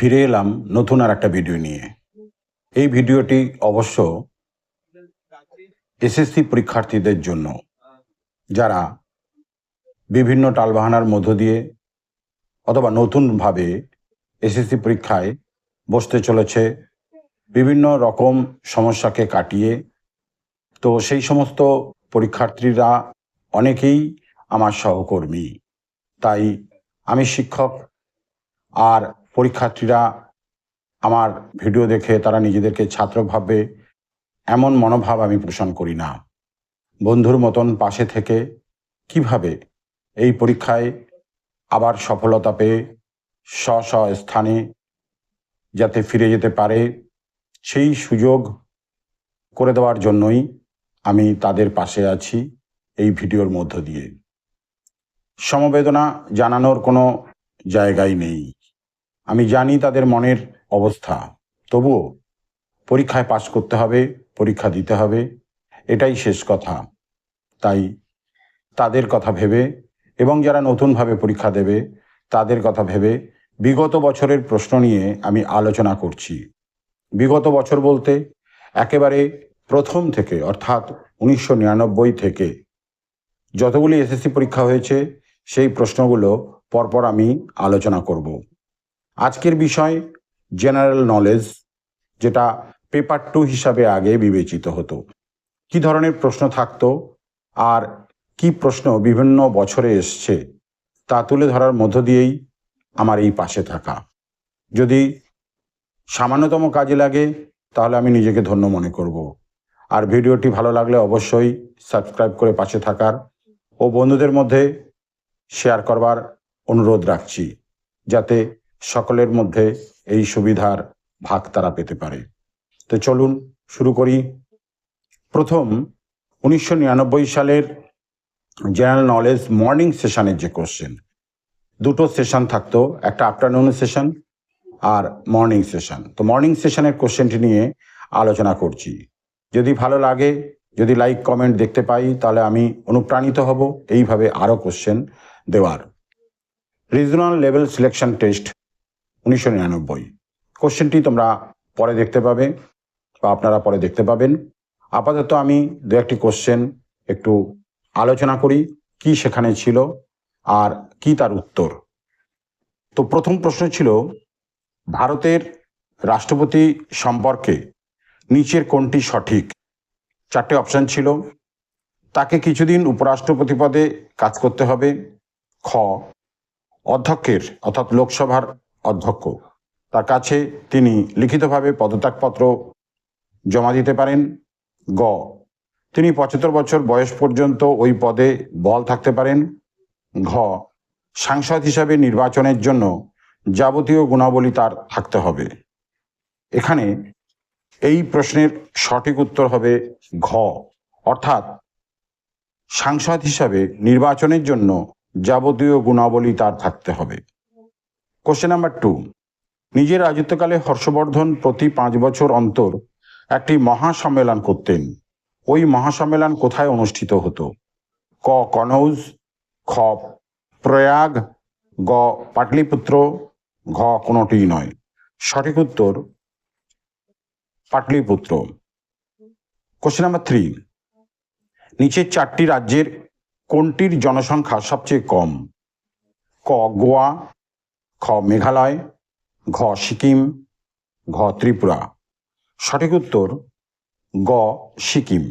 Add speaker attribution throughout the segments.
Speaker 1: ফিরে এলাম নতুন আর একটা ভিডিও নিয়ে। এই ভিডিওটি অবশ্য এসএসসি পরীক্ষার্থীদের জন্য, যারা বিভিন্ন টালবাহানার মধ্য দিয়ে অথবা নতুনভাবে এসএসসি পরীক্ষায় বসতে চলেছে, বিভিন্ন রকম সমস্যাকে কাটিয়ে। তো সেই সমস্ত পরীক্ষার্থীরা অনেকেই আমার সহকর্মী। তাই আমি শিক্ষক আর পরীক্ষার্থীরা আমার ভিডিও দেখে তারা নিজেদেরকে ছাত্র ভাববে, এমন মনোভাব আমি পোষণ করি না। বন্ধুর মতন পাশে থেকে কীভাবে এই পরীক্ষায় আবার সফলতা পেয়ে স্ব স্ব স্থানে যাতে ফিরে যেতে পারে, সেই সুযোগ করে দেওয়ার জন্যই আমি তাদের পাশে আছি এই ভিডিওর মধ্য দিয়ে। সমবেদনা জানানোর কোনো জায়গাই নেই। আমি জানি তাদের মনের অবস্থা। তবুও পরীক্ষায় পাশ করতে হবে, পরীক্ষা দিতে হবে, এটাই শেষ কথা। তাই তাদের কথা ভেবে এবং যারা নতুনভাবে পরীক্ষা দেবে, তাদের কথা ভেবে বিগত বছরের প্রশ্ন নিয়ে আমি আলোচনা করছি। বিগত বছর বলতে একেবারে প্রথম থেকে, অর্থাৎ উনিশশো নিরানব্বই থেকে যতগুলি এসএসসি পরীক্ষা হয়েছে, সেই প্রশ্নগুলো পরপর আমি আলোচনা করব। আজকের বিষয় জেনারেল নলেজ, যেটা পেপার টু হিসাবে আগে বিবেচিত হতো। কি ধরনের প্রশ্ন থাকতো আর কি প্রশ্ন বিভিন্ন বছরে এসছে তা তুলে ধরার মধ্য দিয়েই আমার এই পাশে থাকা। যদি সামান্যতম কাজে লাগে, তাহলে আমি নিজেকে ধন্য মনে করব। আর ভিডিওটি ভালো লাগলে অবশ্যই সাবস্ক্রাইব করে পাশে থাকার ও বন্ধুদের মধ্যে শেয়ার করবার অনুরোধ রাখছি, যাতে সকলের মধ্যে এই সুবিধার ভাগ তারা পেতে পারে। তো চলুন শুরু করি। প্রথম, উনিশশো নিরানব্বই সালের জেনারেল নলেজ মর্নিং সেশনের যে কোশ্চেন দুটো সেশন থাকতো, একটা আফটারনুন সেশন আর মর্নিং সেশন তো মর্নিং সেশনের কোশ্চেনটি নিয়ে আলোচনা করছি। যদি ভালো লাগে, যদি লাইক কমেন্ট দেখতে পাই, তাহলে আমি অনুপ্রাণিত হব। এইভাবে আরও কোশ্চেন দেওয়ার। রিজনাল লেভেল সিলেকশন টেস্ট উনিশশো নিরানব্বই। কোশ্চেনটি তোমরা পরে দেখতে পাবে বা আপনারা পরে দেখতে পাবেন। আপাতত আমি দু একটি কোশ্চেন একটু আলোচনা করি, কি সেখানে ছিল আর কি তার উত্তর। তো প্রথম প্রশ্ন ছিল, ভারতের রাষ্ট্রপতি সম্পর্কে নিচের কোনটি সঠিক? চারটে অপশন ছিল, তাকে কিছুদিন উপরাষ্ট্রপতি পদে কাজ করতে হবে। খ, অধ্যক্ষের অর্থাৎ লোকসভার অধ্যক্ষ। তার কাছে তিনি লিখিতভাবে পদত্যাগপত্র জমা দিতে পারেন। গ। তিনি পঁচাত্তর বছর বয়স পর্যন্ত ওই পদে বল থাকতে পারেন। ঘ। সাংসদ হিসাবে নির্বাচনের জন্য যাবতীয় গুণাবলী তার থাকতে হবে। এখানে এই প্রশ্নের সঠিক উত্তর হবে ঘ। অর্থাৎ সাংসদ হিসাবে নির্বাচনের জন্য যাবতীয় গুণাবলী তার থাকতে হবে। কোশ্চেন নাম্বার টু নিজের রাজত্বকালে হর্ষবর্ধন প্রতি পাঁচ বছর অন্তর একটি মহাসম্মেলন করতেন। ওই মহাসম্মেলন কোথায় অনুষ্ঠিত হতো? ক. কনৌজ, খ. প্রয়াগ, গ. পাটলিপুত্র, ঘ. কোনোটিই নয়। সঠিক উত্তর পাটলিপুত্র। কোশ্চেন নাম্বার থ্রি নিচের চারটি রাজ্যের কোনটির জনসংখ্যা সবচেয়ে কম? ক. গোয়া খ মেঘালয়, ঘ সিকিম, ঘ ত্রিপুরা। সঠিক উত্তর, গ সিকিম।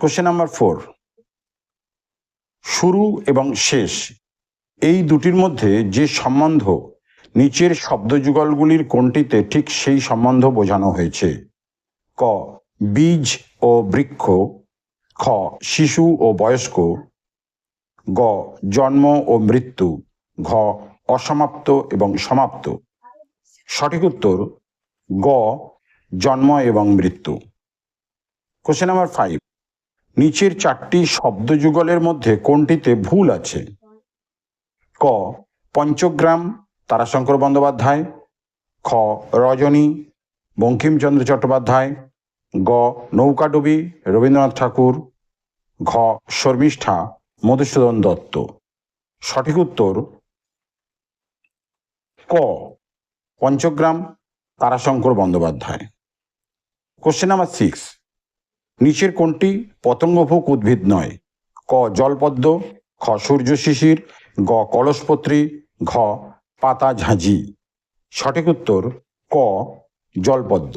Speaker 1: কোশ্চেন নাম্বার ফোর শুরু এবং শেষ, এই দুটির মধ্যে যে সম্বন্ধ নিচের শব্দযুগলগুলির কোনটিতে ঠিক সেই সম্বন্ধ বোঝানো হয়েছে? ক, বীজ ও বৃক্ষ। খ, শিশু ও বয়স্ক। গ, জন্ম ও মৃত্যু। ঘ অসমাপ্ত এবং সমাপ্ত। সঠিক উত্তর, গ, জন্ম এবং মৃত্যু। কোশ্চেন নাম্বার ফাইভ নিচের চারটি শব্দযুগলের মধ্যে কোনটিতে ভুল আছে? ক, পঞ্চগ্রাম, তারাশঙ্কর বন্দ্যোপাধ্যায়। খ, রজনী, বঙ্কিমচন্দ্র চট্টোপাধ্যায়। গ নৌকাডুবি রবীন্দ্রনাথ ঠাকুর। ঘ, শর্মিষ্ঠা, মধুসূদন দত্ত। সঠিক উত্তর ক, Panchagram Tarashankar Bandyopadhyay. Question number six নিচের কোনটি পতঙ্গভোগ উদ্ভিদ নয়? ক, জলপদ্ম, খ, সূর্য শিশির, গ, কলসপত্রী, ঘ, পাতা ঝাঁঝি। সঠিক উত্তর, ক, জলপদ্ম।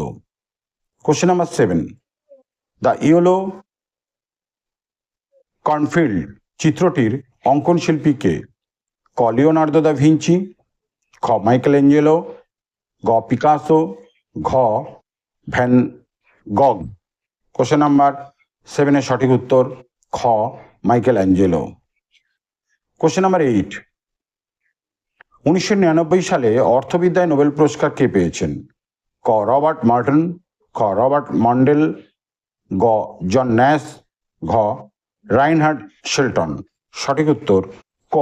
Speaker 1: Question number seven the yellow cornfield চিত্রটির অঙ্কন শিল্পী কে? ক, লিওনার্দো দা ভিঞ্চি খ মাইকেল এঞ্জেলো গ পিকাসো ঘ ভ্যান গগ কোশ্চেন নাম্বার সেভেনের সঠিক উত্তর খ Michael Angelo question number eight উনিশশো নিরানব্বই সালে অর্থবিদ্যায় নোবেল পুরস্কার কে পেয়েছেন? ক রবার্ট মার্টন খ রবার্ট মন্ডেল গ জন ন্যাস, ঘ রাইনহার্ড শেলটন। সঠিক উত্তর, ক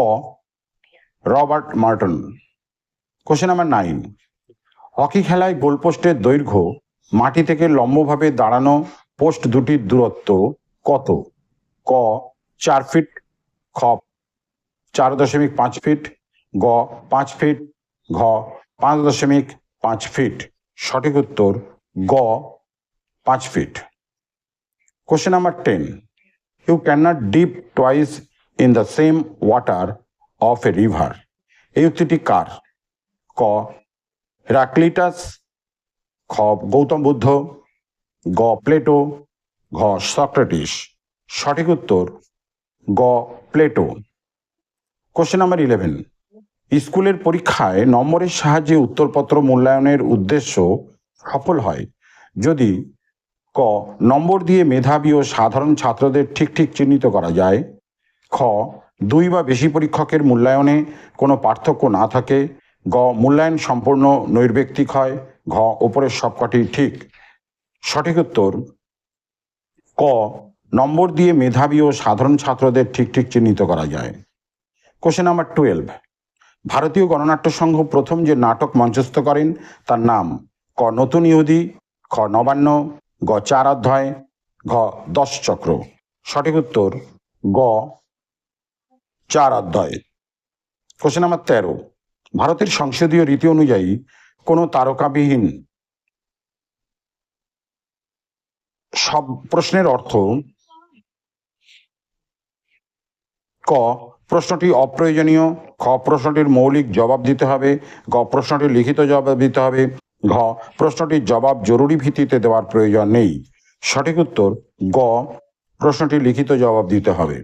Speaker 1: Robert Merton. Question number nine hockey খেলায় গোলপোস্টের দৈর্ঘ্য মাটি থেকে লম্বভাবে দাঁড়ানো পোস্ট দুটির দূরত্ব কত? ক, চার ফিট খ, চার দশমিক পাঁচ ফিট গ, পাঁচ ফিট ঘ, পাঁচ দশমিক পাঁচ ফিট সঠিক উত্তর, গ, পাঁচ feet question number ten you can not dip toes in the same water of a river এই উক্তিটি কার? ক। হেরাক্লিটাস খ, গৌতম বুদ্ধ, গ, প্লেটো, ঘ, সক্রেটিস। সঠিক উত্তর, গ, প্লেটো। কোশ্চেন নাম্বার ইলেভেন স্কুলের পরীক্ষায় নম্বরের সাহায্যে উত্তরপত্র মূল্যায়নের উদ্দেশ্য সফল হয়। যদি ক, নম্বর দিয়ে মেধাবী ও সাধারণ ছাত্রদের ঠিক ঠিক চিহ্নিত করা যায়। খ, দুই বা বেশি পরীক্ষকের মূল্যায়নে কোনো পার্থক্য না থাকে। গ, মূল্যায়ন সম্পূর্ণ নৈর্ব্যক্তিক হয়। ঘ ওপরের সবকটি ঠিক। সঠিক উত্তর, ক, নম্বর দিয়ে মেধাবী ও সাধারণ ছাত্রদের ঠিক ঠিক চিহ্নিত করা যায়। কোশ্চেন নাম্বার টুয়েলভ ভারতীয় গণনাট্য সংঘ প্রথম যে নাটক মঞ্চস্থ করেন, তার নাম ক, নতুন ইহুদি, খ, নবান্ন, গ, চার অধ্যায়, ঘ, দশ চক্র। সঠিক উত্তর, গ, চার অধ্যায়। কোশ্চেন নাম্বার তেরো. ভারতের সংসদীয় রীতি অনুযায়ী কোনো তারকাবিহীন সব প্রশ্নের অর্থ ক, প্রশ্নটি অপ্রয়োজনীয়, খ, প্রশ্নটির মৌলিক জবাব দিতে হবে, গ প্রশ্নটির লিখিত জবাব দিতে হবে, ঘ প্রশ্নটির জবাব জরুরি ভিত্তিতে দেওয়ার প্রয়োজন নেই। সঠিক উত্তর, গ, প্রশ্নটি লিখিত জবাব দিতে হবে।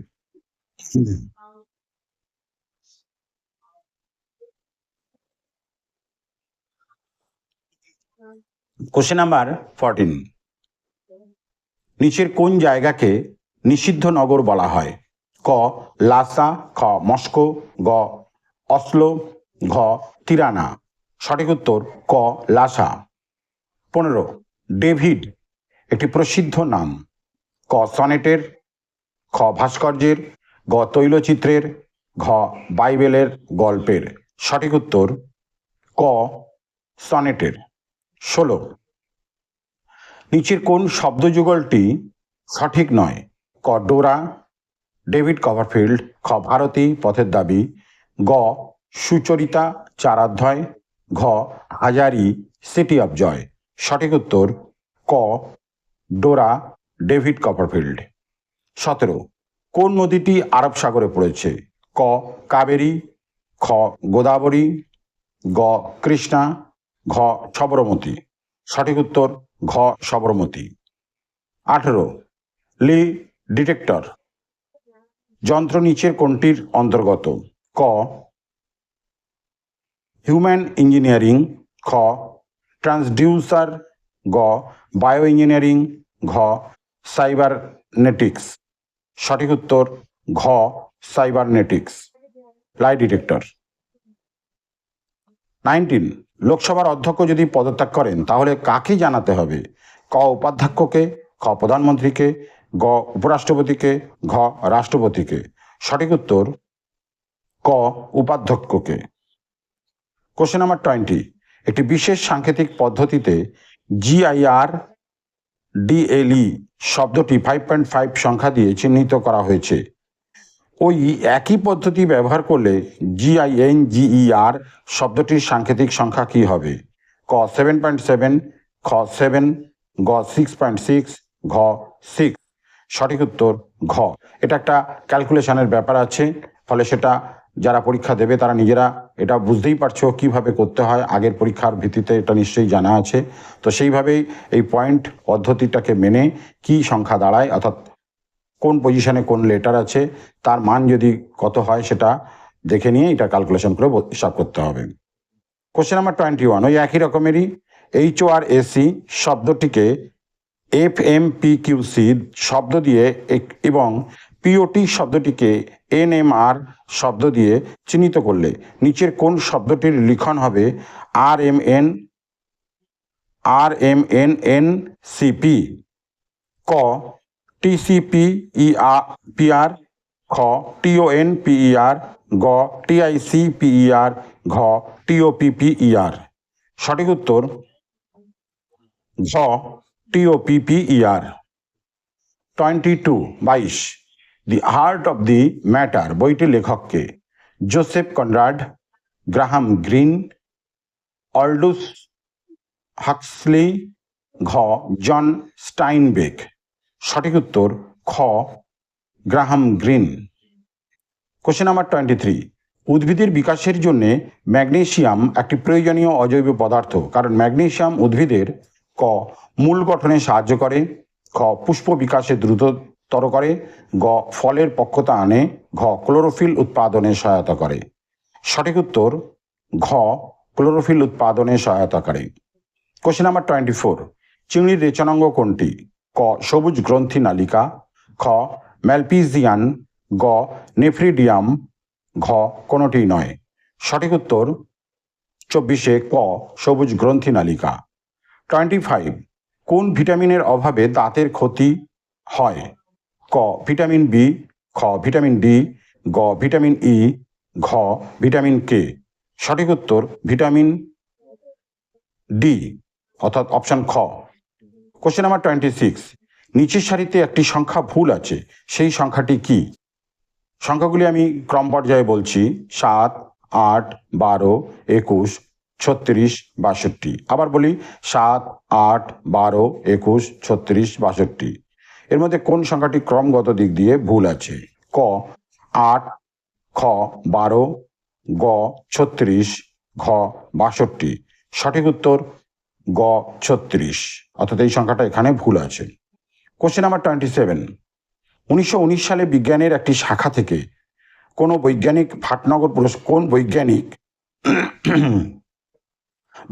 Speaker 1: কোশ্চেন নাম্বার ফোরটিন নিচের কোন জায়গাকে নিষিদ্ধ নগর বলা হয়? ক, লাসা, খ, মস্কো, গ, অসলো, ঘ, তিরানা। সঠিক উত্তর, ক, লাসা। পনেরো, ডেভিড, একটি প্রসিদ্ধ নাম। ক, সনেটের, খ, ভাস্কর্যের, গ, তৈলচিত্রের, ঘ, বাইবেলের গল্পের। সঠিক উত্তর, ক, সনেটের। ষোলো। নিচের কোন শব্দযুগলটি সঠিক নয়? ক, ডোরা, ডেভিড কভারফিল্ড, খ, ভারতী, পথের দাবি, গ, সুচরিতা চারাধ্যায় ঘ, হাজারি, সিটি অফ জয়। সঠিক উত্তর, ক, ডোরা, ডেভিড কভারফিল্ড। সতেরো, কোন নদীটি আরব সাগরে পড়েছে? ক, কাবেরী, খ, গোদাবরী, গ, কৃষ্ণা ঘ সবরমতী। সঠিক উত্তর, ঘ সবরমতী। আঠেরো, লি ডিটেক্টর। যন্ত্র নিচের কোনটির অন্তর্গত? ক, হিউম্যান ইঞ্জিনিয়ারিং। খ, ট্রান্সডিউসার। গ বায়ো ইঞ্জিনিয়ারিং ঘ, সাইবারনেটিক্স। সঠিক উত্তর, ঘ, সাইবারনেটিক্স। Lie detector. নাইনটিন লোকসভার অধ্যক্ষ যদি পদত্যাগ করেন, তাহলে কাকে জানাতে হবে? ক উপাধ্যক্ষকে, খ প্রধানমন্ত্রীকে, গ উপরাষ্ট্রপতিকে, ঘ রাষ্ট্রপতিকে? সঠিক উত্তর, ক উপাধ্যক্ষকে। কোশ্চেন নাম্বার টোয়েন্টি একটি বিশেষ সাংকেতিক পদ্ধতিতে জিআইআর ডিএলই শব্দটি ফাইভ পয়েন্ট ফাইভ সংখ্যা দিয়ে চিহ্নিত করা হয়েছে। ওই একই পদ্ধতি ব্যবহার করলে জিআইএন জিইআর শব্দটির সাংকেতিক সংখ্যা কী হবে? ক সেভেন পয়েন্ট সেভেন খ সেভেন গ সিক্স পয়েন্ট সিক্স ঘ সিক্স সঠিক উত্তর ঘ। এটা একটা ক্যালকুলেশনের ব্যাপার আছে, ফলে সেটা যারা পরীক্ষা দেবে তারা নিজেরা এটা বুঝতেই পারছ কীভাবে করতে হয়, আগের পরীক্ষার ভিত্তিতে এটা নিশ্চয়ই জানা আছে। তো সেইভাবেই এই পয়েন্ট পদ্ধতিটাকে মেনে কি সংখ্যা দাঁড়ায়, অর্থাৎ কোন পজিশনে কোন লেটার আছে, তার মান যদি কত হয় সেটা দেখে নিয়ে এটা ক্যালকুলেশন করে হিসাব করতে হবে। কোশ্চেন নাম্বার টোয়েন্টি ওয়ান ওই একই রকমেরই H O R A C শব্দটিকে F M P Q C শব্দ দিয়ে এবং পিওটি শব্দটিকে এন এম আর শব্দ দিয়ে চিহ্নিত করলে নিচের কোন শব্দটির লিখন হবে R M N R M N N CP ক টিসিপি ইআর পিআর খ টিওএন পিইআর গ টিআইসি পিইআর ঘ টিওপিপিইআর সঠিক উত্তর ঘ T O P P E R twenty two বাইশ। The heart of the matter বইটির লেখককে। Joseph Conrad Graham Greene Aldous Huxley ঘ জন স্টাইনবেক সঠিক উত্তর খ, Graham Greene. Question number twenty three উদ্ভিদের বিকাশের জন্যে ম্যাগনেশিয়াম একটি প্রয়োজনীয় অজৈব পদার্থ, কারণ ম্যাগনেশিয়াম উদ্ভিদের ক, মূল গঠনে সাহায্য করে, খ, পুষ্প বিকাশে দ্রুততর করে, গ, ফলের পক্ষতা আনে, ঘ, ক্লোরোফিল উৎপাদনে সহায়তা করে। সঠিক উত্তর, ঘ, ক্লোরোফিল উৎপাদনে সহায়তা করে। কোশ্চেন নাম্বার টোয়েন্টি ফোর চিংড়ির রেচনাঙ্গ কোনটি? ক সবুজ গ্রন্থি নালিকা, খ ম্যালপিজিয়ান গ নেফ্রিডিয়াম, ঘ কোনোটি নয়। সঠিক উত্তর চব্বিশে ক সবুজ গ্রন্থি নালিকা। টোয়েন্টি ফাইভ কোন ভিটামিনের অভাবে দাঁতের ক্ষতি হয়? ক ভিটামিন বি, খ ভিটামিন ডি, গ ভিটামিন ই, ঘ ভিটামিন কে। সঠিক উত্তর ভিটামিন ডি, অর্থাৎ অপশন খ। কোশ্চেন নাম্বার টোয়েন্টি সিক্স নিচের সারিতে একটি সংখ্যা ভুল আছে, সেই সংখ্যাটি কি? সংখ্যাগুলি আমি ক্রম পর্যায়ে বলছি, সাত, আট, বারো, একুশ, ছত্রিশ, বাষট্টি। আবার বলি, সাত, আট, বারো, একুশ, ছত্রিশ, বাষট্টি। এর মধ্যে কোন সংখ্যাটি ক্রমগত দিক দিয়ে ভুল আছে? ক, আট, খ, বারো, গ, ছত্রিশ, ঘ, বাষট্টি। সঠিক উত্তর গ, ছত্রিশ। অর্থাৎ এই সংখ্যাটা এখানে ভুল আছে। কোশ্চেন নাম্বার টোয়েন্টি সেভেন উনিশশো উনিশ সালে বিজ্ঞানের একটি শাখা থেকে কোনো বৈজ্ঞানিক ভাটনগর পুরস্কার কোন বৈজ্ঞানিক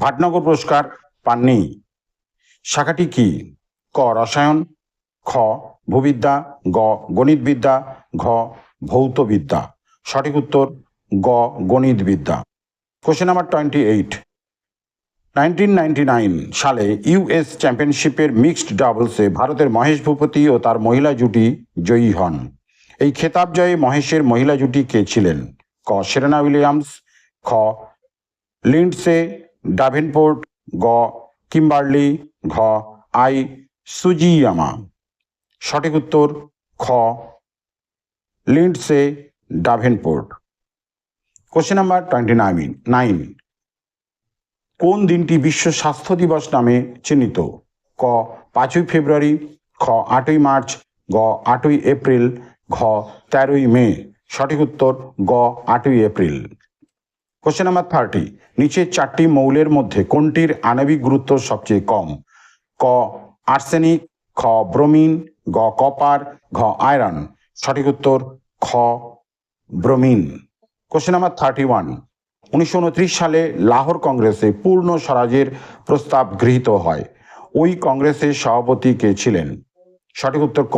Speaker 1: ভাটনগর পুরস্কার পাননি। শাখাটি কি? ক, রসায়ন, খ, ভূবিদ্যা, গ, গণিতবিদ্যা, ঘ, ভৌতবিদ্যা। সঠিক উত্তর, গ, গণিতবিদ্যা। Question number twenty eight nineteen সালে ইউএস চ্যাম্পিয়নশিপের মিক্সড ডাবলসে ভারতের মহেশ ভূপতি ও তার মহিলা জুটি জয়ী হন। এই খেতাব জয়ে মহেশের মহিলা জুটি কে ছিলেন? ক. সেরেনা উইলিয়ামস, খ. লিন্ডসে ডাভেনপোর্ট, গ. কিম্বার্লি, ঘ. আই. সুজিয়ামা। সঠিক উত্তর, খ. Lindsay Davenport. Question number twenty nine nine. কোন দিনটি বিশ্ব স্বাস্থ্য দিবস নামে চিহ্নিত? ক, পাঁচই ফেব্রুয়ারি, খ, আটই মার্চ, গ, আটই এপ্রিল, ঘ, তেরোই মে। সঠিক উত্তর, গ, আটই এপ্রিল। কোশ্চেন নাম্বার থার্টি নিচের চারটি মৌলের মধ্যে কোনটির আণবিক গুরুত্ব সবচেয়ে কম? ক, আর্সেনিক, খ, ব্রোমিন, গ, কপার, ঘ, আয়রন। সঠিক উত্তর, খ, bromine. Question number thirty one উনিশশো উনত্রিশ সালে লাহোর কংগ্রেসে পূর্ণ স্বরাজের প্রস্তাব গৃহীত হয়। ওই কংগ্রেসের সভাপতি কে ছিলেন? সঠিক উত্তর ক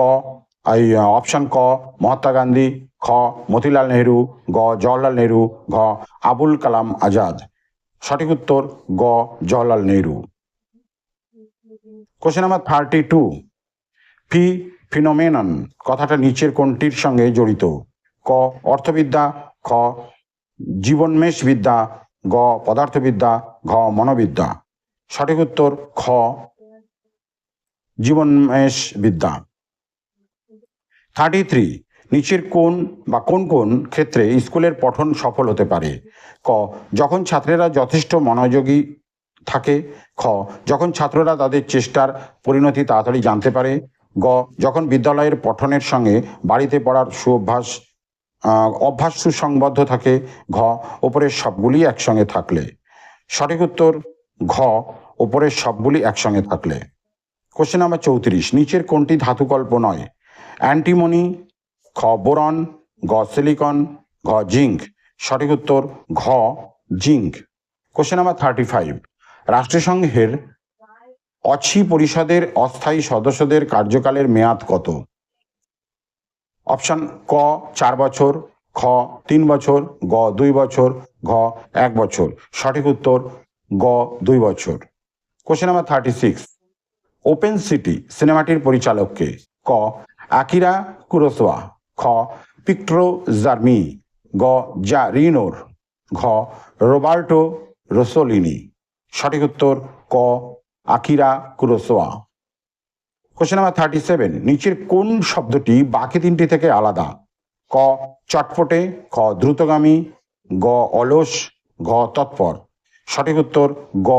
Speaker 1: অপশন ক, মহাত্মা গান্ধী, খ, মতিলাল নেহরু, গ, জওয়াহরলাল নেহরু, ঘ, আবুল কালাম আজাদ। সঠিক উত্তর গ, Jawaharlal Nehru. Question number thirty two phi, phenomenon, কথাটা নিচের কোনটির সঙ্গে জড়িত? ক, অর্থবিদ্যা, খ জীবনমেষ বিদ্যা গ পদার্থবিদ্যা ঘ মনোবিদ্যা। সঠিক উত্তর খ। জীবনমেষ বিদ্যা থার্টি থ্রি নিচের কোন বা কোন কোন ক্ষেত্রে স্কুলের পঠন সফল হতে পারে? ক যখন ছাত্রেরা যথেষ্ট মনোযোগী থাকে। খ যখন ছাত্ররা তাদের চেষ্টার পরিণতি তাড়াতাড়ি জানতে পারে। গ যখন বিদ্যালয়ের পঠনের সঙ্গে বাড়িতে পড়ার সুঅভ্যাস আহ, অভ্যাস সুসংবদ্ধ থাকে, ঘ ওপরের সবগুলি একসঙ্গে থাকলে। সঠিক উত্তর, ঘ ওপরের সবগুলি একসঙ্গে থাকলে। কোশ্চেন নাম্বার চৌত্রিশ, নিচের কোনটি ধাতুকল্প নয়? অ্যান্টিমনি খ, বোরন গ সিলিকন ঘ জিঙ্ক সঠিক উত্তর, ঘ zinc question number thirty five রাষ্ট্রসংঘের অছি পরিষদের অস্থায়ী সদস্যদের কার্যকালের মেয়াদ কত? অপশন ক, চার বছর, খ, তিন বছর, গ, দুই বছর, ঘ, এক বছর। সঠিক উত্তর, গ, দুই বছর। Question number thirty six open city সিনেমাটির পরিচালককে ক, আকিরা কুরোসোয়া খ পিক্ট্রো জার্মি। গ জা রিনোর ঘ, রোবার্টো রোসোলিনি। সঠিক উত্তর, ক, Akira Kurosawa question number thirty seven নিচের কোন শব্দটি বাকি তিনটি থেকে আলাদা? ক, চটপটে, খ, দ্রুতগামী, গ, অলস, ঘ, তৎপর। সঠিক উত্তর, গ,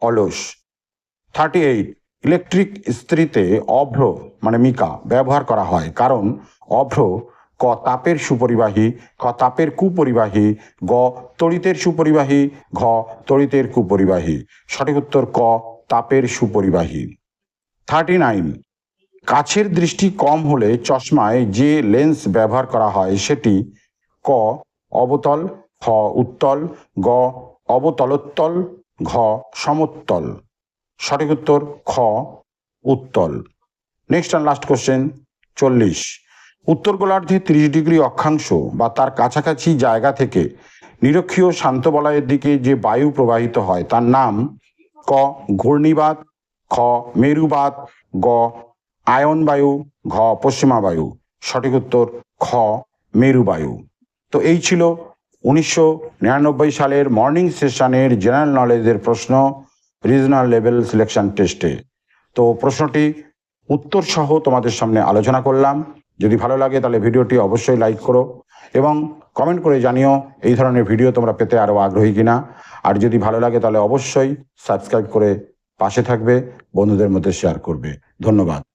Speaker 1: অলস। থার্টি এইট ইলেকট্রিক ইস্ত্রিতে অভ্র মানে মিকা, ব্যবহার করা হয়। কারণ অভ্র, ক, তাপের সুপরিবাহী, খ, তাপের কুপরিবাহী, গ, তড়িতের সুপরিবাহী, ঘ, তড়িতের কুপরিবাহী। সঠিক উত্তর, ক, তাপের সুপরিবাহী। Thirty nine. কাছের দৃষ্টি কম হলে চশমায় যে লেন্স ব্যবহার করা হয় সেটি ক, অবতল, খ, উত্তল, গ, অবতলোত্তল, ঘ সমোত্তল সঠিক উত্তর, খ, উত্তল। নেক্সট অ্যান্ড লাস্ট কোশ্চেন চল্লিশ। উত্তর গোলার্ধে তিরিশ ডিগ্রি অক্ষাংশ বা তার কাছাকাছি জায়গা থেকে নিরক্ষীয় শান্ত বলয়ের দিকে যে বায়ু প্রবাহিত হয়, তার নাম ক ঘূর্ণিবাত খ মেরুবাত গ, আয়ন বায়ু, ঘ, পশ্চিমা বায়ু। সঠিক উত্তর, খ মেরুবায়ু তো এই ছিল উনিশশো নিরানব্বই সালের মর্নিং সেশনের জেনারেল নলেজের প্রশ্ন রিজনাল লেভেল সিলেকশন টেস্টে তো প্রশ্নটি উত্তর সহ তোমাদের সামনে আলোচনা করলাম। যদি ভালো লাগে তাহলে ভিডিওটি অবশ্যই লাইক করো এবং কমেন্ট করে জানিও এই ধরনের ভিডিও তোমরা পেতে আরও আগ্রহী কিনা। আর যদি ভালো লাগে তাহলে অবশ্যই সাবস্ক্রাইব করে পাশে থাকবে বন্ধুদের মধ্যে শেয়ার করবে। ধন্যবাদ।